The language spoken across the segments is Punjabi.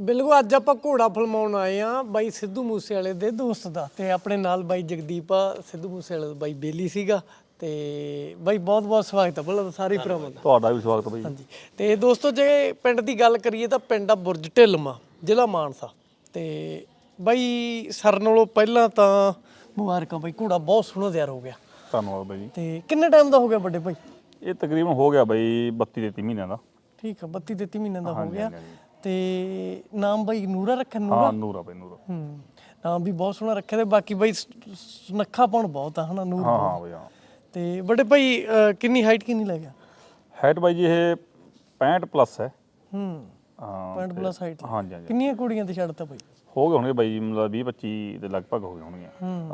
ਬਿਲਕੁਲ ਅੱਜ ਆਪਾਂ ਘੋੜਾ ਫਲਮਾਉਣ ਆਏ ਆ ਬਾਈ ਸਿੱਧੂ ਮੂਸੇ ਵਾਲੇ ਦੇ ਦੋਸਤ ਦਾ ਤੇ ਆਪਣੇ ਨਾਲ ਬਾਈ ਜਗਦੀਪ ਆ ਸਿੱਧੂ ਮੂਸੇ ਵਾਲੇ ਦਾ ਬਾਈ ਬੇਲੀ ਸੀਗਾ ਤੇ ਬਾਈ ਬਹੁਤ ਬਹੁਤ ਸਵਾਗਤ ਹੈ ਬੋਲੋ ਸਾਰੇ ਭਰਾਵਾਂ ਦਾ। ਤੁਹਾਡਾ ਵੀ ਸਵਾਗਤ ਬਾਈ। ਹਾਂਜੀ ਤੇ ਦੋਸਤੋ ਜੇ ਪਿੰਡ ਦੀ ਗੱਲ ਕਰੀਏ ਤਾਂ ਪਿੰਡ ਆ ਬੁਰਜ ਢਿੱਲਮਾ ਜ਼ਿਲ੍ਹਾ ਮਾਨਸਾ। ਤੇ ਬਾਈ ਸਰ ਨਾਲੋਂ ਪਹਿਲਾਂ ਤਾਂ ਮੁਬਾਰਕਾਂ ਬਾਈ ਘੋੜਾ ਬਹੁਤ ਸੋਹਣਾ ਤਿਆਰ ਹੋ ਗਿਆ। ਧੰਨਵਾਦ ਬਾਈ ਜੀ। ਤੇ ਕਿੰਨੇ ਟਾਈਮ ਦਾ ਹੋ ਗਿਆ ਵੱਡੇ ਭਾਈ? ਇਹ ਤਕਰੀਬਨ ਹੋ ਗਿਆ ਬਾਈ 32 33 ਮਹੀਨਿਆਂ ਦਾ। ਠੀਕ ਆ 32 33 ਮਹੀਨਿਆਂ ਦਾ ਹੋ ਗਿਆ। ਤੇ ਨਾਮ ਬਾਈ ਨੂਰਾ ਰੱਖਿਆ ਨੂਰਾ? ਹਾਂ ਨੂਰਾ ਬਾਈ ਨੂਰਾ। ਹੂੰ। ਨਾਮ ਵੀ ਬਹੁਤ ਸੋਹਣਾ ਰੱਖਿਆ ਤੇ ਬਾਕੀ ਬਾਈ ਸੁਨੱਖਾਪਣ ਬਹੁਤ ਆ ਹਨਾ ਨੂਰ ਹਾਂ ਹਾਂ ਬਾਈ ਹਾਂ। ਤੇ ਵੱਡੇ ਭਾਈ ਅਹ, ਕਿੰਨੀ ਹਾਈਟ ਕਿੰਨੀ ਲੈ ਗਿਆ? ਹਾਈਟ ਬਾਈ ਜੀ ਇਹ 65 ਪਲੱਸ ਹੈ। ਹੂੰ। ਹਾਂ 65 ਪਲੱਸ ਹਾਈਟ ਹਾਂਜੀ ਹਾਂਜੀ। ਕਿੰਨੀਆਂ ਕੁੜੀਆਂ ਤੇ ਛੱਡਤਾ ਭਾਈ ਹੋ ਗਏ ਹੋਣਗੇ ਬਾਈ ਜੀ ਮਤਲਬ 20 25 ਦੇ ਲਗਭਗ ਹੋ ਗਏ ਹੋਣਗੇ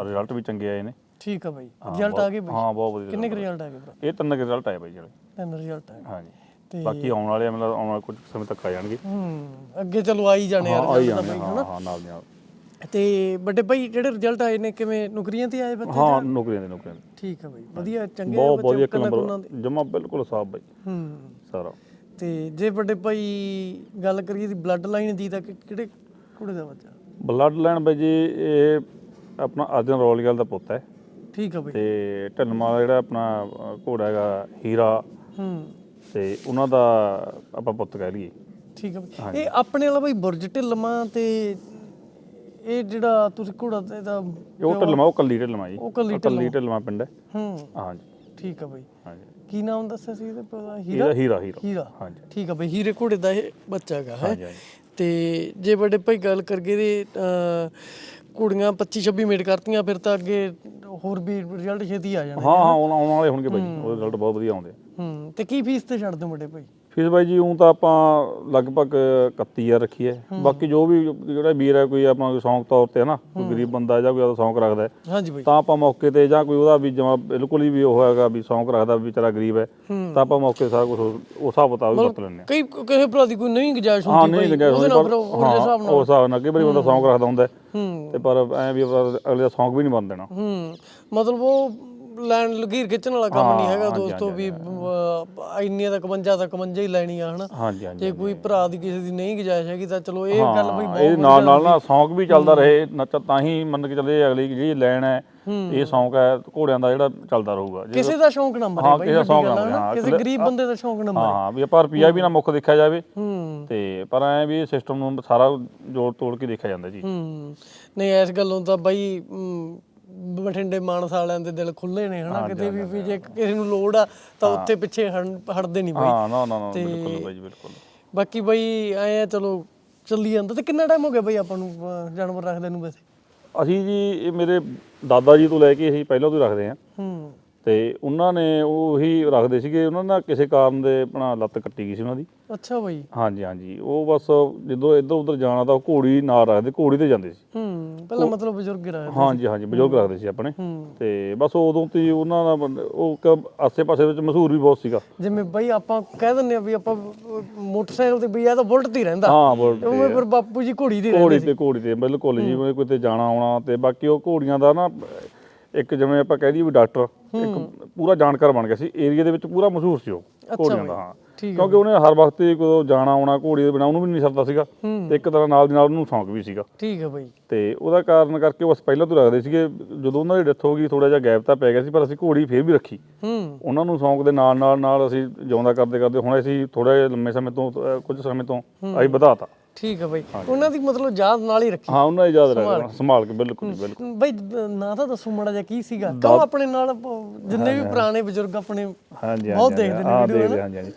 ਰਿਜ਼ਲਟ ਵੀ ਚੰਗੇ ਆਏ ਨੇ। ਠੀਕ ਆ ਬਾਈ। ਹਾਂ, ਰਿਜ਼ਲਟ ਆ ਬਹੁਤ- ਗਏ ਬਾਈ। ਹਾਂ ਬਹੁਤ ਵਧੀਆ ਕਿੰਨੇ ਕੁ ਰਿਜ਼ਲਟ ਆ। ਗਏ ਭਰਾ? ਇਹ ਤਿੰਨ ਰਿਜ਼ਲਟ ਆਏ ਬਾਈ ਜਿਹੜੇ। ਤਿੰਨ ਰਿਜ਼ਲਟ ਆ ਗਏ। ਹਾਂਜੀ। ਤੇ ਬਾਕੀ ਆਉਣ ਵਾਲੇ ਮਤਲਬ ਆਉਣ ਵਾਲੇ ਕੁਝ ਸਮੇਂ ਤੱਕ ਆ ਜਾਣਗੇ। ਹੂੰ ਅੱਗੇ ਚਲੋ ਆ ਹੀ ਜਾਣੇ ਹਾਂ ਯਾਰ ਆਈ result ਹਾਂ ਹਾਂ ਨਾਲ ਦੀ ਨਾਲ। ਤੇ ਵੱਡੇ ਭਾਈ ਜਿਹੜੇ ਰਿਜ਼ਲਟ ਆਏ ਨੇ ਕਿਵੇਂ ਨੌਕਰੀਆਂ ਤੇ ਆਏ ਬੱਚੇ ਹਾਂ ਨੌਕਰੀਆਂ ਦੇ ਨੌਕਰੀਆਂ ਦੇ ਠੀਕ ਆ ਬਾਈ ਵਧੀਆ ਚੰਗੇ ਆ ਬਹੁਤ ਵਧੀਆ ਇੱਕ ਉਹਨਾਂ ਨੰਬਰ ਜਮਾ ਬਿਲਕੁਲ ਸਾਫ਼ ਬਾਈ ਹੂੰ। ਸਾਰਾ। ਤੇ ਜੇ ਵੱਡੇ ਭਾਈ ਗੱਲ ਕਰੀਏ ਦੀ ਬਲੱਡ ਲਾਈਨ ਦੀ ਤਾਂ ਕਿ- ਕਿਹੜੇ ਕੁੜੇ ਦਾ ਬੱਚਾ? ਬਲੱਡ ਲਾਈਨ ਬਾਈ ਜੀ ਇਹ ਆਪਣਾ ਅਰਜਨ ਰੋਲੀਗਲ ਦਾ ਪੁੱਤ ਹੈ। ਠੀਕ ਆ ਬਾਈ। ਤੇ ਢਲਮਾ ਦਾ ਜਿਹੜਾ ਆਪਣਾ ਅ, ਘੋੜਾ ਹੈਗਾ ਹੀਰਾ। ਹੂੰ। ਤੇ ਉਹਨਾਂ ਦਾ ਆਪਾਂ ਪੁੱਤ ਕਹਿ ਲਈਏ। ਠੀਕ ਬਾਈ। ਇਹ ਆਪਣੇ ਵਾਲਾ ਬਾਈ ਬੁਰਜ ਢਿੱਲਮਾ ਤੇ ਇਹ ਜਿਹੜਾ ਤੁਸੀਂ ਘੋੜਾ ਤੇ ਇਹ ਉਹ ਢਲਮਾ ਉਹ ਕੱਲੀ ਢਲਮਾ ਜੀ। ਉਹ ਕੱਲੀ ਢਲਮਾ। ਪਿੰਡ ਹੈ। ਹੂੰ। ਹਾਂਜੀ। ਠੀਕ ਆ ਬਾਈ। ਹਾਂਜੀ। ਕੀ ਨਾਮ ਦੱਸਿਆ ਸੀ ਇਹਦਾ ਪਤਾ ਹੀਰਾ? ਹੀਰਾ ਹੀਰਾ। ਹਾਂਜੀ। ਠੀਕ ਆ ਬਾਈ ਹੀਰੇ ਘੋੜੇ ਦਾ ਇਹ ਬੱਚਾ ਹੈਗਾ ਹੈ। ਤੇ ਜੇ ਵੱਡੇ ਭਾਈ ਗੱਲ ਕਰਗੇ ਦੇ ਕੁੜੀਆਂ 25 26 ਮਿੰਟ ਕਰਤੀਆਂ ਫਿਰ ਤਾਂ ਅੱਗੇ ਹੋਰ ਵੀ ਰਿਜ਼ਲਟ ਛੇਤੀ ਆ ਜਾਣਾ ਹਾਂ ਹਾਂ ਆਉਣ ਵਾਲੇ ਹੋਣਗੇ ਬਾਈ ਜੀ, ਉਹਦੇ ਰਿਜ਼ਲਟ ਬਹੁਤ ਵਧੀਆ ਆਉਂਦੇ ਹੂੰ ਤੇ ਕੀ ਫੀਸ ਤੇ ਛੱਡ ਦੋ ਵੱਡੇ ਭਾਈ? ਫੀਸ ਬਾਈ ਜੀ ਉਹ ਤਾਂ ਆਪਾਂ ਲਗਭਗ 31000 ਰੱਖੀ ਹੈ। ਬਾਕੀ ਜੋ ਵੀ ਜਿਹੜਾ ਵੀਰ ਹੈ ਕੋਈ ਆਪਾਂ ਕੋਈ ਸ਼ੌਂਕ ਤੌਰ ਤੇ ਹੈ ਨਾ ਕੋਈ ਗਰੀਬ ਬੰਦਾ ਜਾਂ ਕੋਈ ਉਹਦਾ ਸ਼ੌਂਕ ਰੱਖਦਾ ਹੈ, ਹਾਂਜੀ ਬਾਈ। ਤਾਂ ਆਪਾਂ ਮੌਕੇ ਤੇ ਜਾਂ ਕੋਈ ਉਹਦਾ ਵੀ ਜਮਾ ਬਿਲਕੁਲ ਹੀ ਵੀ ਉਹ ਹੈਗਾ ਵੀ ਸ਼ੌਂਕ ਰੱਖਦਾ ਵੀ ਵਿਚਾਰਾ ਗਰੀਬ ਹੈ ਤਾਂ ਆਪਾਂ ਮੌਕੇ ਤੇ ਸਾਰਾ ਕੁਝ ਉਸ ਹਿਸਾਬ ਵੀ ਵਰਤ ਲੈਂਦੇ ਕਈ ਕਿਸੇ ਭਰਾ ਦੀ ਕੋਈ ਨਹੀਂ ਗੁਜਾਇਸ਼ ਹੁੰਦੀ ਨਹੀਂ ਬਾਈ ਗੁੰਜਾਇਸ਼ ਉਹਦੇ ਨਾਲ ਫਿਰ ਪਰ ਉਹਦੇ ਹਾਂ ਹਿਸਾਬ ਨਾਲ ਉਸ ਹਿਸਾਬ ਨਾਲ ਕਈ ਵਾਰੀ ਬੰਦਾ ਸ਼ੌਂਕ ਰੱਖਦਾ ਹੁੰਦਾ ਤੇ ਪਰ ਐ ਵੀ ਅਗਲੇ ਦਾ ਸ਼ੌਂਕ ਵੀ ਨਹੀਂ ਬਣ ਦੇਣਾ। ਹੂੰ। ਮਤਲਬ ਉਹ ਲੈਣ ਲਗੀਰ ਖਿੱਚਣ ਵਾਲਾ ਕੰਮ ਨਹੀਂ ਹੈਗਾ ਦੋਸਤੋ ਵੀ ਅਹ, ਇੰਨੀਆਂ ਤਾਂ 51 ਤਾਂ 51 ਹੀ ਲੈਣੀਆਂ ਹਨਾ। ਹਾਂਜੀ ਹਾਂਜੀ ਜੇ ਕੋਈ ਭਰਾ ਦੀ ਕਿਸੇ ਦੀ ਨਹੀਂ ਗੁਜਾਇਸ਼ ਹੈਗੀ ਤਾਂ ਚਲੋ ਇਹ ਗੱਲ ਬਈ ਹਾਂ, ਬਹੁਤ ਇਹਦੇ ਨਾਲ ਨਾਲ ਨਾ ਸ਼ੌਂਕ ਵੀ ਚੱਲਦਾ ਰਹੇ ਨੱਚ ਤਾਂ ਹੀ ਮੰਨ ਕੇ ਚੱਲੇ ਅਗਲੀ ਜਿਹੜੀ ਲੈਣ ਹੈ ਇਹ ਸ਼ੌਂਕ ਹੈ ਘੋੜਿਆਂ ਦਾ ਜਿਹੜਾ ਚੱਲਦਾ ਰਹੂਗਾ। ਜੇ- ਕਿਸੇ ਦਾ ਸ਼ੌਂਕ ਨਾ ਮਰੇ ਹਾਂ, ਬਾਈ ਕਿਸੇ ਦਾ ਵੱਡੀ ਸ਼ੌਂਕ ਗੱਲ ਨਾ ਆ ਮਰੇ, ਨਾ, ਹਾਂ, ਕਿਸੇ ਗਰੀਬ ਬੰਦੇ ਦਾ ਸ਼ੌਂਕ ਨਾ ਹਾਂ। ਮਰੇ ਹਾਂ ਵੀ ਆਪਾਂ ਰੁਪਿਆ ਵੀ ਨਾ ਮੁੱਖ ਦੇਖਿਆ ਜਾਵੇ। ਹੂੰ। ਤੇ ਪਰ ਐ ਵੀ ਸਿਸਟਮ ਨੂੰ ਸਾਰਾ ਜੋੜ ਤੋੜ ਕੇ ਦੇਖਿਆ ਜਾਂਦਾ ਜੀ। ਹੂੰ। ਨਹੀਂ ਇਸ ਗੱਲੋਂ ਤਾਂ ਬਾਈ ਬਠਿੰਡੇ ਮਾਨਸਾ ਵਾਲਿਆਂ ਦੇ ਦਿਲ ਖੁੱਲੇ ਨੇ ਹਨਾ? ਕਿਤੇ ਵੀ ਵੀ ਜੇ ਕਿਸੇ ਨੂੰ ਲੋੜ ਆ ਤਾਂ ਉੱਥੇ ਪਿੱਛੇ ਹਟ- ਹਟਦੇ ਨਹੀਂ ਬਾਈ। ਹਾਂ ਨਾ ਨਾ ਨਾ ਬਿਲਕੁਲ ਬਾਈ ਜੀ ਬਿਲਕੁਲ। ਬਾਕੀ ਬਾਈ ਐ ਆ ਚਲੋ ਚੱਲੀ ਜਾਂਦਾ। ਤੇ ਕਿੰਨਾ ਟਾਈਮ ਹੋ ਗਿਆ ਬਾਈ ਆਪਾਂ ਨੂੰ ਅਹ, ਜਾਨਵਰ ਰੱਖਦੇ ਨੂੰ ਵੈਸੇ? ਅਸੀਂ ਜੀ ਇਹ ਮੇਰੇ ਦਾਦਾ ਜੀ ਤੋਂ ਲੈ ਕੇ ਅਸੀਂ ਪਹਿਲਾਂ ਤੋਂ ਹੀ ਰੱਖਦੇ ਹਾਂ। ਹੂੰ। ਤੇ ਉਹਨਾਂ ਨੇ ਉਹੀ ਰੱਖਦੇ ਸੀਗੇ ਉਹਨਾਂ ਦਾ ਕਿਸੇ ਕਾਰਨ ਦੇ ਆਪਣਾ ਲੱਤ ਕੱਟੀ ਗਈ ਸੀ ਉਹਨਾਂ ਦੀ। ਅੱਛਾ ਬਾਈ। ਹਾਂਜੀ ਹਾਂਜੀ। ਉਹ ਬਸ ਜਦੋਂ ਇੱਧਰ ਉੱਧਰ ਜਾਣਾ ਤਾਂ ਉਹ ਘੋੜੀ ਨਾਲ ਰੱਖਦੇ ਘੋੜੀ ਤੇ ਜਾਂਦੇ ਸੀ। ਹੂੰ ਪਹਿਲਾਂ ਮਤਲਬ ਬਜ਼ੁਰਗ ਰਹੇ ਹਾਂਜੀ ਹਾਂਜੀ ਬਜ਼ੁਰਗ ਰੱਖਦੇ ਸੀ ਆਪਣੇ। ਤੇ ਬਸ ਉਦੋਂ ਤੋਂ ਉਹਨਾਂ ਦਾ ਉਹ ਆਸੇ-ਪਾਸੇ ਵਿੱਚ ਮਸ਼ਹੂਰ ਵੀ ਬਹੁਤ ਸੀਗਾ। ਜਿਵੇਂ ਬਾਈ ਆਪਾਂ ਕਹਿ ਦਿੰਦੇ ਆ ਵੀ ਆਪਾਂ ਮੋਟਰਸਾਈਕਲ ਤੇ ਵੀ ਆ ਤਾਂ ਬੁਲਟ ਤੇ ਰਹਿੰਦਾ। ਹਾਂ ਬੋਲ ਉਵੇਂ ਫਿਰ ਬਾਪੂ ਜੀ ਘੋੜੀ ਤੇ ਰਹਿੰਦੇ ਘੋੜੀ ਤੇ ਘੋੜੀ ਤੇ ਬਿਲਕੁਲ ਜੀ ਕਿਤੇ ਜਾਣਾ ਆਉਣਾ ਤੇ ਬਾਕੀ ਉਹ ਘੋੜੀਆਂ ਦਾ ਨਾ ਇੱਕ ਜਿਵੇਂ ਆਪਾਂ ਕਹਿ ਦਈਏ ਵੀ ਡਾਕਟਰ ਇੱਕ ਪੂਰਾ ਜਾਣਕਾਰ ਬਣ ਗਿਆ ਸੀ ਏਰੀਆ ਦੇ ਵਿੱਚ ਪੂਰਾ ਮਸ਼ਹੂਰ ਸੀ ਉਹ ਘੋੜੀਆਂ ਦਾ ਹਾਂ। ਕਿਉਂਕਿ ਉਹਨੇ ਹਰ ਵਕਤ ਹੀ ਕੋਈ ਜਾਣਾ ਆਉਣਾ ਘੋੜੀ ਦੇ ਬਿਨਾਂ ਉਹਨੂੰ ਵੀ ਨਹੀਂ ਸਰਦਾ ਸੀਗਾ ਤੇ ਇੱਕ ਤਰ੍ਹਾਂ ਨਾਲ ਦੀ ਨਾਲ ਉਹਨੂੰ ਸ਼ੌਂਕ ਵੀ ਸੀਗਾ। ਠੀਕ ਹੈ ਬਾਈ। ਤੇ ਉਹਦਾ ਕਾਰਨ ਕਰਕੇ ਅਸੀਂ ਪਹਿਲਾਂ ਤੋਂ ਰੱਖਦੇ ਸੀਗੇ ਜਦੋਂ ਉਹਨਾਂ ਦੀ ਡੈਥ ਹੋ ਗਈ ਥੋੜਾ ਜਿਹਾ ਗੈਪ ਤਾਂ ਪੈ ਗਿਆ ਸੀ ਪਰ ਅਸੀਂ ਘੋੜੀ ਫੇਰ ਵੀ ਰੱਖੀ। ਹੂੰ। ਉਹਨਾਂ ਨੂੰ ਸ਼ੌਂਕ ਦੇ ਨਾਲ ਨਾਲ ਨਾਲ ਅਸੀਂ ਜਿਉਂਦਾ ਕਰਦੇ ਕਰਦੇ ਹੁਣ ਅਸੀਂ ਥੋੜਾ ਜਿਹਾ ਲੰਮੇ ਸਮੇਂ ਤੋਂ ਕੁਝ ਸਮੇਂ ਤੋਂ ਅਸੀਂ ਵਧਾਤਾ। ਠੀਕ ਹੈ ਬਾਈ। ਉਹਨਾਂ ਦੀ ਮਤਲਬ ਯਾਦ ਨਾਲ ਹੀ ਰੱਖੀ। ਹਾਂ ਉਹਨਾਂ ਦੀ ਯਾਦ ਰੱਖਣਾ ਸੰਭਾਲ ਕੇ। ਬਿਲਕੁਲ ਬਿਲਕੁਲ। ਬਾਈ ਨਾਂ ਤਾਂ ਦੱਸੋ ਮਾੜਾ ਜਿਹਾ ਕੀ ਸੀਗਾ। ਕਿਉਂ ਆਪਣੇ ਨਾਲ ਜਿੰਨੇ ਵੀ ਪੁਰਾਣੇ ਬਜ਼ੁਰਗ ਆਪਣੇ ਹਾਂਜੀ ਬਹੁਤ ਦੇਖਦੇ ਨੇ ਵੀਡੀਓ ਹਾਂਜੀ ਹਾਂਜੀ।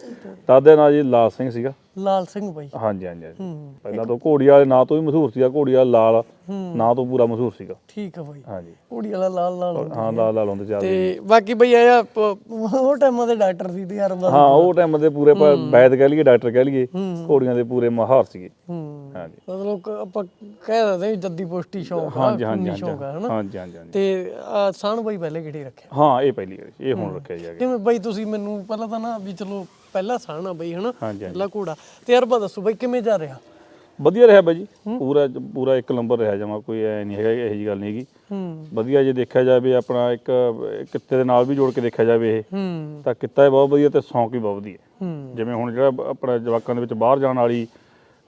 ਦਾਦੇ ਨਾਲ ਜੀ ਲਾਲ ਸਿੰਘ ਸੀਗਾ। ਲਾਲ ਸਿੰਘ ਬਾਈ। ਹਾਂਜੀ ਹਾਂਜੀ ਹਾਂਜੀ। ਹੂੰ ਪਹਿਲਾਂ ਤੋਂ ਘੋੜੀ ਵਾਲੇ ਨਾਂ ਤੋਂ ਹੀ ਮਸ਼ਹੂਰ ਸੀਗਾ ਘੋੜੀ ਵਾਲਾ ਲਾਲ। ਨਾਂ ਤੋਂ ਪੂਰਾ ਮਸ਼ਹੂਰ ਸੀਗਾ। ਠੀਕ ਹੈ ਬਾਈ। ਹਾਂਜੀ। ਘੋੜੀ ਵਾਲਾ ਲਾਲ ਲਾਲ ਹੁੰਦਾ। ਹਾਂ ਲਾਲ ਲਾਲ ਹੁੰਦੇ ਚੱਲਦੇ ਤੇ ਬਾਕੀ ਬਈ ਆਇਆ ਉਹ ਟਾਈਮਾਂ ਦੇ ਡਾਕਟਰ ਸੀ ਤੇ ਯਾਰ ਬਸ ਹਾਂ ਉਹ ਟਾਈਮ ਦੇ ਪੂਰੇ ਪ- ਵੈਦ ਕਹਿ ਲਈਏ ਡਾਕਟਰ ਕਹਿ ਲਈਏ ਘੋੜੀਆਂ ਦੇ ਪੂਰੇ ਮਾਹਰ ਸੀਗੇ। ਹੂੰ। ਹਾਂਜੀ। ਮਤਲਬ ਕ- ਆਪਾਂ ਕਹਿ ਦਿੰਦੇ ਵੀ ਜੱਦੀ ਪੋਸਟੀ ਸ਼ੌਂਕ ਹਾਂਜੀ ਹਾਂਜੀ ਹਾਂਜੀ ਸ਼ੌਂਕ ਆ ਹਨਾ? ਹਾਂਜੀ ਹਾਂਜੀ ਹਾਂਜੀ। ਤੇ ਆਹ ਸਾਣ ਬਾਈ ਪਹਿਲੇ ਕਿਹੜੇ ਰੱਖਿਆ? ਹਾਂ ਇਹ ਪਹਿਲੀ ਵਾਰੀ ਸੀ, ਇਹ ਹੁਣ ਰੱਖਿਆ ਜਾ ਗਿਆ ਕਿਵੇਂ ਬਾਈ ਤੁਸੀਂ ਮੈਨੂੰ ਪਹਿਲਾਂ ਤਾਂ ਨਾ ਵੀ ਚਲੋ ਪਹਿਲਾ ਆ ਬਾਈ ਹਨਾ? ਹਾਂਜੀ ਹਾਂਜੀ। ਪਹਿਲਾ ਘੋੜਾ। ਤਜਰਬਾ ਦੱਸੋ ਬਾਈ ਕਿਵੇਂ ਜਾ ਰਿਹਾ? ਵਧੀਆ ਰਿਹਾ ਬਾਈ ਜੀ। ਪੂਰਾ ਪੂਰਾ ਇੱਕ ਨੰਬਰ ਰਿਹਾ ਜਮਾ ਕੋਈ ਐ ਨਹੀਂ ਹੈਗਾ ਇਹੋ ਜੀ ਗੱਲ ਨਹੀਂ ਹੈਗੀ। ਹੂੰ। ਵਧੀਆ ਜੇ ਦੇਖਿਆ ਜਾਵੇ ਆਪਣਾ ਇੱਕ ਕਿੱਤੇ ਦੇ ਨਾਲ ਵੀ ਜੋੜ ਕੇ ਦੇਖਿਆ ਜਾਵੇ ਇਹ ਹੂੰ। ਤਾਂ ਕਿੱਤਾ ਹੀ ਬਹੁਤ ਵਧੀਆ ਤੇ ਸ਼ੌਂਕ ਵੀ ਬਹੁਤ ਵਧੀਆ। ਹੂੰ। ਜਿਵੇਂ ਹੁਣ ਜਿਹੜਾ ਆਪਣਾ ਜਵਾਕਾਂ ਦੇ ਵਿੱਚ ਬਾਹਰ ਜਾਣ ਵਾਲੀ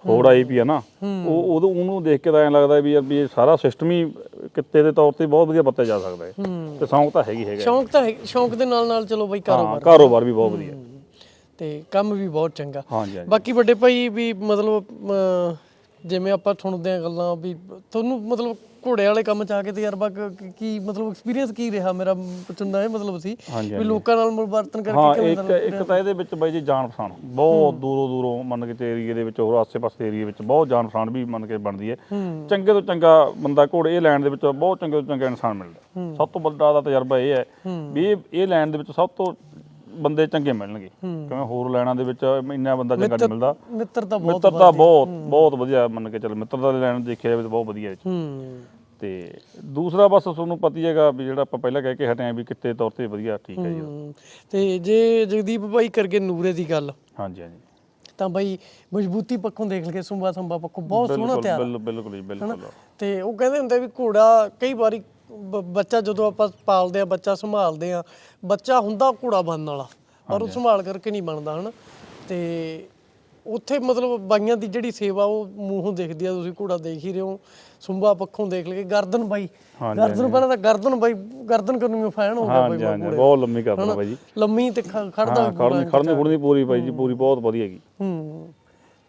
ਹੋੜ ਆਈ ਪਈ ਆ ਨਾ ਉਹ ਉਦੋਂ ਉਹਨੂੰ ਦੇਖ ਕੇ ਤਾਂ ਐਂ ਲੱਗਦਾ ਵੀ ਯਾਰ ਵੀ ਇਹ ਸਾਰਾ ਸਿਸਟਮ ਹੀ ਕਿੱਤੇ ਦੇ ਤੌਰ ਤੇ ਬਹੁਤ ਵਧੀਆ ਵਰਤਿਆ ਜਾ ਸਕਦਾ ਹੈ। ਤੇ ਸੌਂਕ ਤਾਂ ਹੈਗੀ ਹੈਗਾ। ਸ਼ੌਂਕ ਤਾਂ ਹੈ ਸ਼ੌਂਕ ਦੇ ਨਾਲ ਨਾਲ ਚਲੋ ਬਾਈ ਹਾਂ ਕਾਰੋਬਾਰ ਕਾਰੋਬਾਰ ਵੀ ਬਹੁਤ ਵਧੀਆ। ਤੇ ਕੰਮ ਵੀ ਬਹੁਤ ਚੰਗਾ। ਹਾਂਜੀ ਹਾਂਜੀ। ਬਾਕੀ ਵੱਡੇ ਭਾਈ ਵੀ ਮਤਲਬ ਅਮ, ਜਿਵੇਂ ਆਪਾਂ ਸੁਣਦੇ ਆ ਗੱਲਾਂ ਵੀ ਤੁਹਾਨੂੰ ਮਤਲਬ ਘੋੜੇ ਵਾਲੇ ਕੰਮ ਚ ਆ ਕੇ ਤਜਰਬਾ ਕ- ਕ- ਕੀ ਮਤਲਬ ਐਕਸਪੀਰੀਅੰਸ ਕੀ ਰਿਹਾ? ਮੇਰਾ ਪੁੱਛਣ ਦਾ ਇਹ ਮਤਲਬ ਸੀ ਹਾਂਜੀ, ਵੀ ਲੋਕਾਂ ਨਾਲ ਮਿਲਵਰਤਨ ਹਾਂ ਕਰਕੇ ਕਿਵੇਂ ਇੱਕ ਇੱਕ ਤਾਂ ਇਹਦੇ ਵਿੱਚ ਬਾਈ ਜੀ ਜਾਣ ਪਛਾਣ। ਬਹੁਤ ਦੂਰੋਂ ਦੂਰੋਂ ਮੰਨ ਕੇ ਤੇ ਏਰੀਏ ਦੇ ਵਿੱਚ ਹੋਰ ਆਸੇ-ਪਾਸੇ ਏਰੀਏ ਵਿੱਚ ਬਹੁਤ ਜਾਣ ਪਛਾਣ ਵੀ ਮੰਨ ਕੇ ਬਣਦੀ ਹੈ। ਚੰਗੇ ਤੋਂ ਚੰਗਾ ਬੰਦਾ ਘੋੜੇ ਇਹ ਲੈਣ ਦੇ ਵਿੱਚ ਬਹੁਤ ਚੰਗੇ ਤੋਂ ਚੰਗਾ ਇਨਸਾਨ ਮਿਲਦਾ। ਸਭ ਤੋਂ ਵੱਡਾ ਦਾ ਤਜਰਬਾ ਇਹ ਹੈ ਵੀ ਇਹ ਇਹ ਲੈਣ ਦੇ ਵਿੱਚ ਸਭ ਤੋਂ ਬੰਦੇ ਚੰਗੇ ਮਿਲਣਗੇ। ਕਿਉਂਕਿ ਹੋਰ ਲੈਣਾ ਦੇ ਵਿੱਚ ਇੰਨਾ ਬੰਦਾ ਚੰਗਾ ਨਹੀਂ ਮਿਲਦਾ। ਮਿੱਤਰਤਾ ਬਹੁਤ ਮਿੱਤਰਤਾ ਬਹੁਤ ਬਹੁਤ ਵਧੀਆ ਮੰਨ ਕੇ ਚੱਲ ਮਿੱਤਰਤਾ ਦੇ ਲੈਣ ਦੇਖਿਆ ਜਾਵੇ ਤਾਂ ਬਹੁਤ ਵਧੀਆ। ਹੂੰ। ਤੇ ਦੂਸਰਾ ਬਸ ਤੁਹਾਨੂੰ ਪਤਾ ਹੀ ਹੈਗਾ ਵੀ ਜਿਹੜਾ ਆਪਾਂ ਪਹਿਲਾਂ ਕਹਿ ਕੇ ਹਟੇ ਆਂ ਵੀ ਕਿੱਤੇ ਤੌਰ ਤੇ ਵਧੀਆ ਠੀਕ ਹੈ ਜੀ। ਤੇ ਜੇ ਜਗਦੀਪ ਭਾਈ ਕਰਗੇ ਨੂਰੇ ਦੀ ਗੱਲ। ਹਾਂਜੀ ਹਾਂਜੀ। ਤਾਂ ਬਾਈ ਮਜ਼ਬੂਤੀ ਪੱਖੋਂ ਦੇਖ ਲਕੇ ਸੁੰਬਾ ਸੰਬਾ ਪੱਖੋਂ ਬਹੁਤ ਸੋਹਣਾ ਬਿਲਕੁਲ ਤਿਆਰ ਬਿਲ- ਬਿਲਕੁਲ ਜੀ ਬਿਲਕੁਲ। ਤੇ ਉਹ ਕਹਿੰਦੇ ਹੁੰਦੇ ਵੀ ਘੋੜਾ ਕਈ ਵਾਰੀ ਬ- ਬੱਚਾ ਜਦੋਂ ਆਪਾਂ ਪਾਲਦੇ ਆ ਬੱਚਾ ਸੰਭਾਲਦੇ ਆ ਬੱਚਾ ਹੁੰਦਾ ਘੋੜਾ ਬਣਨ ਵਾਲਾ ਪਰ ਉਹ ਸੰਭਾਲ ਕਰਕੇ ਨਹੀਂ ਬਣਦਾ ਹਨ? ਤੇ ਉੱਥੇ ਮਤਲਬ ਬਾਈਆਂ ਦੀ ਜਿਹੜੀ ਸੇਵਾ ਉਹ ਮੂੰਹੋਂ ਦਿਖਦੀ ਆ ਤੁਸੀਂ ਘੋੜਾ ਦੇਖ ਹੀ ਰਹੇ ਹੋ ਸੁੰਬਾ ਪੱਖੋਂ ਦੇਖ ਲਗੇ ਗਰਦਨ ਬਾਈ ਹਾਂਜੀ, ਗਰਦਨ ਪਹਿਲਾਂ ਤਾਂ ਗਰਦਨ ਬਾਈ ਗਰਦਨ ਕਰਨ ਨੂੰ ਫੈਨ ਹੋ ਗਿਆ ਬਾਈ ਹਾਂਜੀ ਹਾਂਜੀ ਬਹੁਤ ਲੰਮੀ ਕਰ ਦੇਣਾ ਬਾਈ ਜੀ। ਲੰਮੀ ਤੇ ਖ- ਖੜਦਾ ਹਾਂ ਖੜਨੀ ਖੜਨੀ ਖੁੜਨੀ ਪੂਰੀ ਬਾਈ ਜੀ ਪੂਰੀ ਬਹੁਤ ਵਧੀਆ ਹੈਗੀ ਹੂੰ।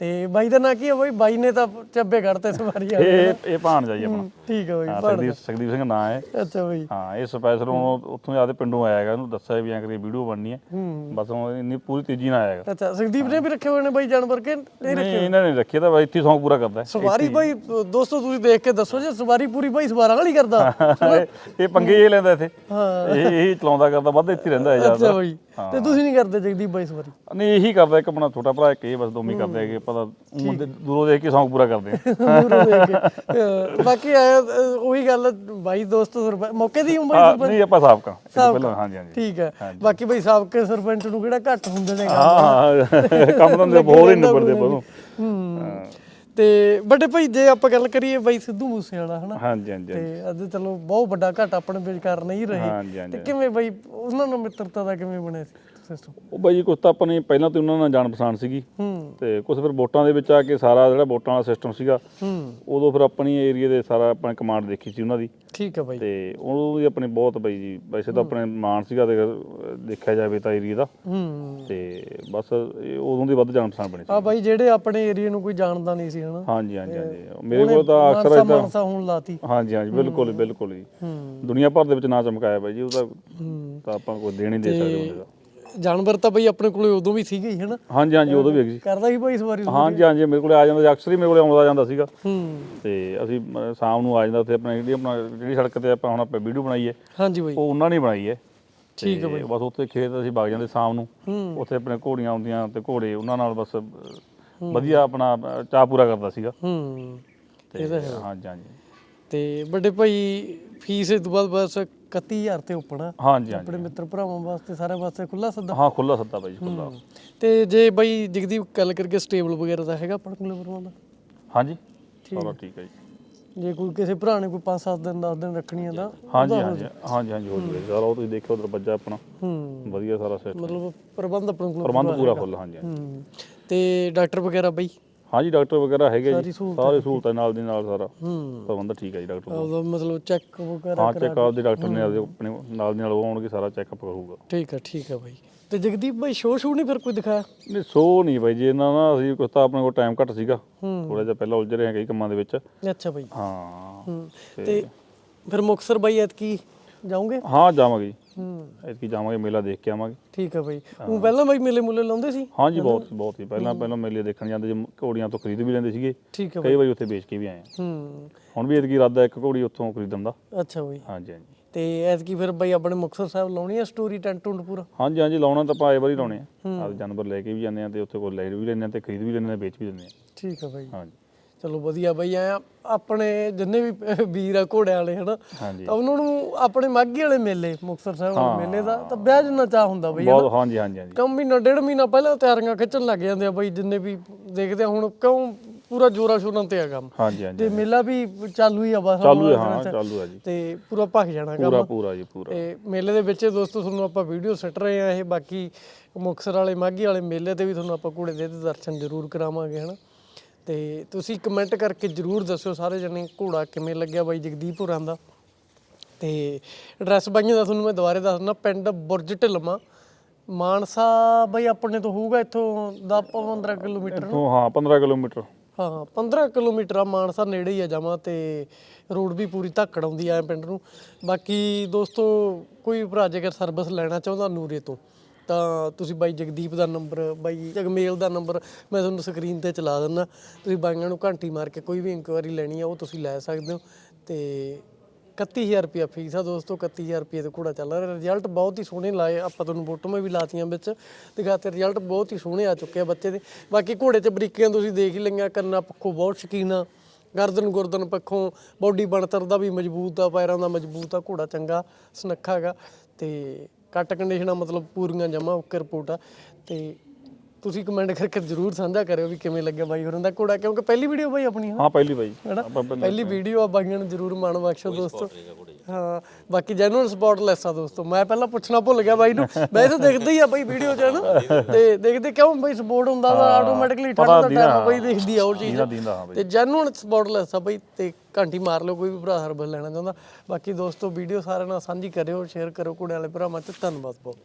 ਤੇ ਬਾਈ ਦਾ ਨਾਂ ਕੀ ਹੈ ਬਾਈ? ਬਾਈ ਨੇ ਤਾਂ ਚੱਬੇ ਕੱਢਤੇ ਸਵਾਰੀ ਆ ਇਹ ਇਹ ਭਾਣ ਜਾਈ ਆਪਣਾ। ਠੀਕ ਹੈ ਬਾਈ ਹਾਂ ਸਕਦੀਪ ਸਿੰਘ ਨਾਂ ਹੈ। ਅੱਛਾ ਬਾਈ। ਹਾਂ ਇਹ ਸਪੈਸ਼ਲ ਉਹ ਉੱਥੋਂ ਆਦੇ ਪਿੰਡੋਂ ਆਇਆ ਹੈਗਾ ਉਹਨੂੰ ਦੱਸਿਆ ਵੀ ਐਂ ਕਰੀ ਵੀਡੀਓ ਬਣਨੀ ਹੈ। ਹੂੰ। ਬਸ ਉਹ ਇੰਨੀ ਪੂਰੀ ਤੇਜ਼ੀ ਨਾਲ ਆਇਆ ਹੈਗਾ। ਅੱਛਾ ਸੁਖਦੀਪ ਨੇ ਵੀ ਰੱਖੇ ਹੋਏ ਨੇ ਬਾਈ ਜਾਨਵਰ ਕੇ ਨਹੀਂ ਨਹੀਂ ਇਹਨਾਂ ਨੇ ਰੱਖਿਆ ਤਾਂ ਬਾਈ ਇੱਥੇ ਸੌਂਕ ਪੂਰਾ ਕਰਦਾ ਹੈ। ਸਵਾਰੀ ਬਾਈ ਦੋਸਤੋ ਤੁਸੀਂ ਦੇਖ ਕੇ ਦੱਸੋ ਜੇ ਸਵਾਰੀ ਪੂਰੀ ਬਾਈ ਸਵਾਰਾਂ ਵਾਲੀ ਕਰਦਾ। ਇਹ- ਇਹ ਪੰਗੇ ਇਹ ਲੈਂਦਾ ਇੱਥੇ। ਹਾਂ। ਇਹ ਇਹੀ ਚਲਾਉਂਦਾ ਕਰਦਾ ਵੱਧ ਇੱਥੇ ਹੀ ਰਹਿੰਦਾ ਹੈ ਅੱਛਾ ਜ਼ਿਆਦਾ ਬਾਈ। ਤੇ ਤੁਸੀਂ ਨਹੀਂ ਕਰਦੇ ਜਗਦੀਪ ਬਾਈ ਸਵਾਰੀ ਨਹੀਂ ਇਹੀ ਕਰਦਾ ਇੱਕ ਆਪਣਾ ਛੋਟਾ ਭਰਾ ਇੱਕ ਇਹ ਬਸ ਦੋਵੇਂ ਕਰਦੇ ਹੈਗੇ ਪਤਾ ਊਂ ਦੇ ਦੂਰੋਂ ਦੇਖ ਕੇ ਸੌਂਕ ਪੂਰਾ ਕਰਦੇ ਆ। ਦੂਰੋਂ ਦੇਖ ਕੇ। ਅਹ ਬਾਕੀ ਆਇਆ ਉਹੀ ਗੱਲ ਬਾਈ ਦੋਸਤੋ ਸਰਪੰਚ ਮੌਕੇ ਦੀ ਉਮਰ ਹਾਂ, ਨਹੀਂ ਆਪਾਂ ਸਾਬਕਾ। ਇਹ ਤੋਂ ਪਹਿਲਾਂ ਹਾਂਜੀ ਹਾਂਜੀ। ਠੀਕ ਹੈ। ਬਾਕੀ ਬਾਈ ਸਾਬਕੇ ਸਰਪੰਚ ਨੂੰ ਕਿਹੜਾ ਘੱਟ ਹੁੰਦੇ ਨੇ ਹਾਂ ਹਾਂ ਕੰਮ ਧੰਦੇ ਬਹੁਤ ਹੀ ਨਿਬੜਦੇ ਪਦੋਂ ਹੂੰ। ਤੇ ਵੱਡੇ ਭਾਈ ਜੇ ਆਪਾਂ ਗੱਲ ਕਰੀਏ ਬਾਈ ਸਿੱਧੂ ਮੂਸੇ ਵਾਲਾ ਹਨਾ? ਹਾਂਜੀ ਹਾਂਜੀ ਤੇ ਅੱਜ ਚਲੋ ਬਹੁਤ ਵੱਡਾ ਘਾਟ ਆਪਣੇ ਵਿੱਚ ਕਰ ਨਹੀਂ ਰਹੇ। ਤੇ ਕਿਵੇਂ ਬਾਈ ਉਹਨਾਂ ਨਾਲ ਮਿੱਤਰਤਾ ਦਾ ਕਿਵੇਂ ਬਣਿਆ ਸਿਸਟਮ ਉਹ ਬਾਈ ਜੀ ਕੁਛ ਤਾਂ ਆਪਣੀ ਪਹਿਲਾਂ ਤੋਂ ਉਹਨਾਂ ਨਾਲ ਜਾਣ ਪਛਾਣ ਸੀਗੀ। ਹੂੰ। ਤੇ ਕੁਛ ਫਿਰ ਵੋਟਾਂ ਦੇ ਵਿੱਚ ਆ ਕੇ ਸਾਰਾ ਜਿਹੜਾ ਵੋਟਾਂ ਵਾਲਾ ਸਿਸਟਮ ਸੀਗਾ ਹੂੰ। ਉਦੋਂ ਫਿਰ ਆਪਣੀ ਏਰੀਆ ਦੇ ਸਾਰਾ ਆਪਣੀ ਕਮਾਂਡ ਦੇਖੀ ਸੀ ਉਹਨਾਂ ਦੀ। ਠੀਕ ਹੈ ਬਾਈ। ਤੇ ਉਹ ਵੀ ਆਪਣੇ ਬਹੁਤ ਬਾਈ ਜੀ ਵੈਸੇ ਤਾਂ ਆਪਣੇ ਮਾਨ ਸੀਗਾ ਤੇ ਦੇਖਿਆ ਜਾਵੇ ਤਾਂ ਏਰੀਆ ਦਾ। ਹੂੰ। ਤੇ ਬਸ ਇਹ ਉਦੋਂ ਦੀ ਵੱਧ ਜਾਣ ਪਛਾਣ ਬਣੀ ਸੀ। ਆ ਬਾਈ ਜਿਹੜੇ ਆਪਣੇ ਏਰੀਆ ਨੂੰ ਕੋਈ ਜਾਣਦਾ ਨਹੀਂ ਸੀ ਹਨਾ? ਹਾਂਜੀ ਹਾਂਜੀ ਹਾਂਜੀ। ਮੇਰੇ ਕੋਲ ਤਾਂ ਅਕਸਰ ਇਦਾਂ ਮਾਨਸਾ ਹੁਣ ਲਾਤੀ। ਹਾਂਜੀ ਹਾਂਜੀ ਬਿਲਕੁਲ ਬਿਲਕੁਲ ਜੀ। ਦੁਨੀਆ ਭਰ ਦੇ ਵਿੱਚ ਨਾਂ ਚਮਕਾਇਆ ਬਾਈ ਜੀ ਉਹਦਾ ਤਾਂ ਆਪਾਂ ਕੋਈ ਦੇਣ ਹੀ ਦੇ ਸਕਦੇ ਬੰਦੇ ਦਾ। ਜਾਨਵਰ ਤਾਂ ਬਾਈ ਆਪਣੇ ਕੋਲੇ ਉਦੋਂ ਵੀ ਸੀਗੇ ਹੀ ਹਨਾ? ਹਾਂਜੀ ਹਾਂਜੀ ਉਦੋਂ ਵੀ ਹੈਗੀ ਸੀ। ਕਰਦਾ ਸੀ ਬਾਈ ਸਵਾਰੀ ਹਾਂਜੀ ਹਾਂਜੀ ਮੇਰੇ ਕੋਲੇ ਆ ਜਾਂਦਾ ਸੀ ਅਕਸਰ ਹੀ ਮੇਰੇ ਕੋਲੇ ਆਉਂਦਾ ਜਾਂਦਾ ਸੀਗਾ। ਹੂੰ। ਤੇ ਅਸੀਂ ਅਹ, ਸ਼ਾਮ ਨੂੰ ਆ ਜਾਂਦਾ ਉੱਥੇ ਆਪਣਾ ਜਿਹੜੀ ਆਪਣਾ ਜਿਹੜੀ ਸੜਕ ਤੇ ਆਪਾਂ ਹੁਣ ਆਪਾਂ ਵੀਡੀਓ ਬਣਾਈ ਹੈ ਹਾਂਜੀ ਬਾਈ। ਉਹ ਉਹਨਾਂ ਨੇ ਬਣਾਈ ਹੈ। ਠੀਕ ਹੈ ਤੇ ਬਸ ਉੱਥੇ ਖੇਤ ਅਸੀਂ ਵਗ ਜਾਂਦੇ ਸ਼ਾਮ ਨੂੰ। ਹੂੰ। ਉੱਥੇ ਆਪਣੇ ਘੋੜੀਆਂ ਆਉਂਦੀਆਂ ਤੇ ਘੋੜੇ ਉਹਨਾਂ ਨਾਲ ਬਸ ਅਹ, ਵਧੀਆ ਆਪਣਾ ਅਹ, ਚਾਅ ਪੂਰਾ ਕਰਦਾ ਸੀਗਾ। ਹੂੰ। ਤੇ ਹਾਂਜੀ ਹਾਂਜੀ। ਤੇ ਵੱਡੇ ਭਾਈ ਫੀਸ ਇਸ ਤੋਂ ਬਾਅਦ ਬਸ 31000 ਤੇ ਉੱਪਰ ਆ। ਹਾਂਜੀ ਹਾਂਜੀ ਆਪਣੇ ਮਿੱਤਰ ਭਰਾਵਾਂ ਵਾਸਤੇ ਸਾਰੇ ਵਾਸਤੇ ਖੁੱਲਾ ਸੱਦਾ। ਹਾਂ ਖੁੱਲਾ ਸੱਦਾ ਬਾਈ ਜੀ ਖੁੱਲਾ ਤੇ ਜੇ ਬਾਈ ਜਗਦੀਪ ਗੱਲ ਕਰਕੇ ਸਟੇਬਲ ਵਗੈਰਾ ਦਾ ਹੈਗਾ ਆਪਣੇ ਕੋਲੇ ਪ੍ਰਬੰਧ ਹਾਂਜੀ। ਸਾਰਾ ਠੀਕ ਹੈ ਜੀ। ਜੇ ਕੋਈ ਕਿਸੇ ਭਰਾ ਨੇ ਕੋਈ 5-7 ਦਿਨ 10 ਦਿਨ ਰੱਖਣੀਆਂ ਦਾ ਹਾਂਜੀ ਹਾਂਜੀ ਹਾਂਜੀ ਹਾਂਜੀ ਹੋ ਜੂਗਾ ਸਾਰਾ ਉਹ ਤੁਸੀਂ ਦੇਖਿਓ ਉਧਰ ਬੱਜਾ ਆਪਣਾ। ਹੂੰ। ਵਧੀਆ ਸਾਰਾ ਸਿਸਟਮ ਮਤਲਬ ਪ੍ਰਬੰਧ ਆਪਣੇ ਕੋਲ ਪ੍ਰਬੰਧ ਪੂਰਾ ਫੁੱਲ ਹਾਂਜੀ ਤੇ ਡਾਕਟਰ ਵਗੈਰਾ ਬਾਈ? ਹਾਂਜੀ ਡਾਕਟਰ ਵਗੈਰਾ ਹੈਗੇ ਸਾਰੀ ਜੀ ਸਹੂਲਤਾਂ ਸਾਰੇ ਸਹੂਲਤਾਂ ਨਾਲ ਦੀ ਨਾਲ ਸਾਰਾ ਹੂੰ। ਪ੍ਰਬੰਧ ਠੀਕ ਹੈ ਜੀ ਡਾਕਟਰ ਉਹਦਾ ਮਤਲਬ ਚੈੱਕ ਵਗੈਰਾ ਹਾਂ ਚੈੱਕ ਆਪਦੇ ਡਾਕਟਰ ਨੇ ਆਪਦੇ ਆਪਣੇ ਨਾਲ ਦੀ ਨਾਲ ਉਹ ਆਉਣਗੇ ਸਾਰਾ ਚੈੱਕਅਪ ਕਰੂਗਾ। ਠੀਕ ਹੈ ਠੀਕ ਹੈ ਬਾਈ। ਤੇ ਜਗਦੀਪ ਬਾਈ ਸ਼ੋਅ ਸ਼ੂ ਨਹੀਂ ਫਿਰ ਕੋਈ ਦਿਖਾਇਆ? ਨਹੀਂ ਸੋ ਨਹੀਂ ਬਾਈ ਜੀ ਇਹਨਾਂ ਨਾ ਅਸੀਂ ਕੁਛ ਤਾਂ ਆਪਣੇ ਕੋਲ ਟਾਈਮ ਘੱਟ ਸੀਗਾ। ਹੂੰ। ਥੋੜਾ ਜਿਹਾ ਪਹਿਲਾਂ ਉਲਝ ਰਹੇ ਹਾਂ ਕਈ ਕੰਮਾਂ ਦੇ ਵਿੱਚ। ਅੱਛਾ ਬਾਈ। ਹਾਂ। ਹੂੰ। ਤੇ ਫਿਰ ਮੁਕਸਰ ਬਾਈ ਐਤਕੀ ਜਾਓਗੇ? ਹਾਂ ਜਾਵਾਂਗੇ ਜੀ। ਐਤਕੀ ਜਾਵਾਂਗੇ ਮੇਲਾ ਦੇਖ ਕੇ ਆਵਾਂਗੇ। ਠੀਕ ਹੈ ਬਾਈ। ਉਹ ਪਹਿਲਾਂ ਬਾਈ ਮੇਲੇ ਮੁੱਲੇ ਲਾਉਂਦੇ ਸੀ? ਹਾਂਜੀ ਬਹੁਤ ਬਹੁਤ ਹੀ ਪਹਿਲਾਂ ਪਹਿਲਾਂ ਮੇਲੇ ਦੇਖਣ ਜਾਂਦੇ ਜੀ ਘੋੜੀਆਂ ਤੋਂ ਖਰੀਦ ਵੀ ਲੈਂਦੇ ਸੀਗੇ। ਠੀਕ ਹੈ ਕਈ ਵਾਰੀ ਉੱਥੇ ਵੇਚ ਕੇ ਵੀ ਆਏ ਹਾਂ ਹੂੰ। ਹੁਣ ਵੀ ਐਤਕੀ ਇਰਾਦਾ ਇੱਕ ਘੋੜੀ ਉੱਥੋਂ ਖਰੀਦਣ ਦਾ। ਅੱਛਾ ਬਾਈ। ਹਾਂਜੀ ਹਾਂਜੀ। ਤੇ ਐਤਕੀ ਫਿਰ ਬਾਈ ਆਪਣੇ ਮੁਕਤਸਰ ਸਾਹਿਬ ਲਾਉਣੀ ਆ ਸਟੋਰੀ ਟੈਂਟ ਟੁੰਟ ਪੂਰਾ? ਹਾਂਜੀ ਹਾਂਜੀ ਲਾਉਣਾ ਤਾਂ ਆਪਾਂ ਇਹ ਵਾਰੀ ਲਾਉਣੇ ਆ। ਆਪ ਜਾਨਵਰ ਲੈ ਕੇ ਵੀ ਜਾਂਦੇ ਆ ਤੇ ਉੱਥੇ ਕੋਲ ਲੈ ਵੀ ਲੈਂਦੇ ਆ ਤੇ ਖਰੀਦ ਵੀ ਲੈਂਦੇ ਆ ਵੇਚ ਵੀ ਲੈਂਦੇ ਆ। ਠੀਕ ਹੈ ਬਾਈ। ਹਾਂਜੀ। ਚਲੋ ਵਧੀਆ ਬਾਈ ਐ ਆਪਣੇ ਜਿੰਨੇ ਵੀ ਵੀਰ ਆ ਘੋੜਿਆਂ ਵਾਲੇ ਹਨਾ ਤਾਂ ਉਹਨਾਂ ਨੂੰ ਆਪਣੇ ਮਾਗੀ ਵਾਲੇ ਮੇਲੇ ਮੁਕਤਸਰ ਸਾਹਿਬ ਵਾਲੇ ਮੇਲੇ ਦਾ ਤਾਂ ਵਿਆਹ ਜਿੰਨਾ ਚਾਹ ਹੁੰਦਾ ਬਈ ਬਹੁਤ ਹਾਂਜੀ ਹਾਂਜੀ ਹਾਂਜੀ। ਕੰਮ ਮਹੀਨਾ ਡੇਢ ਮਹੀਨਾ ਪਹਿਲਾਂ ਤਿਆਰੀਆਂ ਖਿੱਚਣ ਲੱਗ ਜਾਂਦੇ ਆ ਬਈ ਜਿੰਨੇ ਵੀ ਦੇਖਦੇ ਆ ਹੁਣ ਕਿਉਂ ਪੂਰਾ ਜੋਰਾ ਸ਼ੋਰਾਂ ਤੇ ਆ ਕੰਮ। ਹਾਂਜੀ ਹਾਂਜੀ ਤੇ ਮੇਲਾ ਵੀ ਚਾਲੂ ਹੀ ਆ ਬਸ ਚਾਲੂ ਹੈ ਚਾਲੂ ਹੈ ਜੀ। ਤੇ ਪੂਰਾ ਭੱਜ ਜਾਣਾ ਕੰਮ। ਪੂਰਾ ਪੂਰਾ ਜੀ ਪੂਰਾ। ਤੇ ਮੇਲੇ ਦੇ ਵਿੱਚ ਦੋਸਤੋ ਤੁਹਾਨੂੰ ਆਪਾਂ ਵੀਡੀਓ ਸੱਟ ਰਹੇ ਆ ਇਹ ਬਾਕੀ ਮੁਕਤਸਰ ਵਾਲੇ ਮਾਗੀ ਵਾਲੇ ਮੇਲੇ ਤੇ ਵੀ ਤੁਹਾਨੂੰ ਆਪਾਂ ਘੋੜੇ ਦੇ ਦਰਸ਼ਨ ਜ਼ਰੂਰ ਕਰਾਵਾਂਗੇ ਹਨਾ। ਤੇ ਤੁਸੀਂ ਕਮੈਂਟ ਕਰਕੇ ਜਰੂਰ ਦੱਸਿਓ ਸਾਰੇ ਜਣੇ ਘੋੜਾ ਕਿਵੇਂ ਲੱਗਿਆ ਬਾਈ ਜਗਦੀਪ ਹੋਰਾਂ ਦਾ। ਤੇ ਐਡਰੈਸ ਬਾਈਆਂ ਦਾ ਤੁਹਾਨੂੰ ਮੈਂ ਦੁਬਾਰੇ ਦੱਸ ਦਿੰਦਾ ਪਿੰਡ ਬੁਰਜ ਢਿਲਮਾ। ਮਾਨਸਾ ਬਈ ਆਪਣੇ ਤੋਂ ਹੋਊਗਾ ਇੱਥੋਂ 10 15 ਕਿਲੋਮੀਟਰ ਇੱਥੋਂ ਹਾਂ 15 ਕਿਲੋਮੀਟਰ। ਹਾਂ 15 ਕਿਲੋਮੀਟਰ ਆ ਮਾਨਸਾ ਨੇੜੇ ਹੀ ਆ ਜਮਾ ਤੇ ਰੋਡ ਵੀ ਪੂਰੀ ਧੱਕੜ ਆਉਂਦੀ ਆ ਪਿੰਡ ਨੂੰ। ਬਾਕੀ ਦੋਸਤੋ ਕੋਈ ਭਰਾ ਜੇਕਰ ਸਰਵਿਸ ਲੈਣਾ ਚਾਹੁੰਦਾ ਨੂਰੇ ਤੋਂ ਤਾਂ ਤੁਸੀਂ ਬਾਈ ਜਗਦੀਪ ਦਾ ਨੰਬਰ, ਬਾਈ ਜਗਮੇਲ ਦਾ ਨੰਬਰ ਮੈਂ ਤੁਹਾਨੂੰ ਸਕਰੀਨ ਤੇ ਚਲਾ ਦਿੰਦਾ। ਤੁਸੀਂ ਬਾਈਆਂ ਨੂੰ ਘੰਟੀ ਮਾਰ ਕੇ ਕੋਈ ਵੀ ਇਨਕੁਆਇਰੀ ਲੈਣੀ ਆ, ਉਹ ਤੁਸੀਂ ਲੈ ਸਕਦੇ ਹੋ। ਤੇ 31000 ਰੁਪਿਆ ਫੀਸ ਆ ਦੋਸਤੋ 31000 ਰੁਪਏ ਤੇ ਘੋੜਾ ਚੱਲ ਰਿਹਾ। ਰਿਜ਼ਲਟ ਬਹੁਤ ਹੀ ਸੋਹਣੇ ਲਾਏ ਆਪਾਂ ਤੁਹਾਨੂੰ ਫੋਟੋਆਂ ਵੀ ਲਾਤੀਆਂ ਵਿੱਚ। ਦਿਖਾਤੇ ਰਿਜ਼ਲਟ ਬਹੁਤ ਹੀ ਸੋਹਣੇ ਆ ਚੁੱਕੇ ਆ ਬੱਚੇ ਦੇ। ਬਾਕੀ ਘੋੜੇ 'ਚ ਬਰੀਕੀਆਂ ਤੁਸੀਂ ਦੇਖ ਹੀ ਲਈਆਂ, ਕੰਨਾਂ ਪੱਖੋਂ ਬਹੁਤ ਸ਼ਕੀਨ ਆ। ਗਰਦਨ ਗੁਰਦਨ ਪੱਖੋਂ ਬੋਡੀ ਬਣਤਰ ਦਾ ਵੀ ਮਜ਼ਬੂਤ ਆ, ਪੈਰਾਂ ਦਾ ਮਜ਼ਬੂਤ ਆ, ਘੋੜਾ ਚੰਗਾ, ਸੁਨੱਖਾ ਹੈਗਾ। ਤੇ ਕੱਟ ਕੰਡੀਸ਼ਨਾਂ ਮਤਲਬ ਪੂਰੀਆਂ ਜਮਾ ਓਕੇ ਰਿਪੋਰਟ ਆ। ਤੇ ਤੁਸੀਂ ਕਮੈਂਟ ਕਰਕੇ ਜਰੂਰ ਸਾਂਝਾ ਕਰਿਓ ਵੀ ਕਿਵੇਂ ਲੱਗਿਆ ਬਾਈ ਹੋਰਾਂ ਦਾ ਘੋੜਾ ਕਿਉਂਕਿ ਪਹਿਲੀ ਵੀਡੀਓ ਬਾਈ ਆਪਣੀ ਹਾਂ। ਹਾਂ ਪਹਿਲੀ ਬਾਈ। ਹੈਨਾ? ਪਹਿਲਾਂ- ਵੀਡੀਓ ਆ ਬਾਈਆਂ ਨੂੰ ਜਰੂਰ ਮਾਣ ਬਖਸ਼ੋ ਦੋਸਤੋ। ਹਾਂ ਬਾਕੀ ਜੈਨੂਅਲ ਸਪੋਰਟ ਲੈਸ ਆ ਦੋਸਤੋ। ਮੈਂ ਪਹਿਲਾਂ ਪੁੱਛਣਾ ਭੁੱਲ ਗਿਆ ਬਾਈ ਨੂੰ। ਮੈਂ ਤਾਂ ਦੇਖਦਾ ਹੀ ਆ ਬਾਈ ਵੀਡੀਓ ਚ ਨਾ ਤੇ ਦੇਖਦੇ ਕਿਉਂ ਬਾਈ ਸਪੋਰਟ ਹੁੰਦਾ ਤਾਂ ਆਟੋਮੈਟਿਕਲੀ ਠੰਡ ਦਾ ਟਾਈਮ ਬਾਈ ਦਿਖਦੀ ਆ ਉਹ ਚੀਜ਼। ਤੇ ਜੈਨੂਅਲ ਸਪੋਰਟ ਲੈਸ ਆ ਬਾਈ ਤੇ ਘੰਟੀ ਮਾਰ ਲਿਓ ਕੋਈ ਵੀ ਭਰਾ ਹਰਬਲ ਲੈਣਾ ਚਾਹੁੰਦਾ। ਬਾਕੀ ਦੋਸਤੋ ਵੀਡੀਓ ਸਾਰਿਆਂ ਨਾਲ ਸਾਂਝੀ ਕਰਿਓ ਸ਼ੇਅਰ ਕਰੋ ਕੁੜਿਆਂ ਵਾਲੇ ਭਰਾਵਾਂ ਚ। ਧੰਨਵਾਦ ਬਹੁਤ।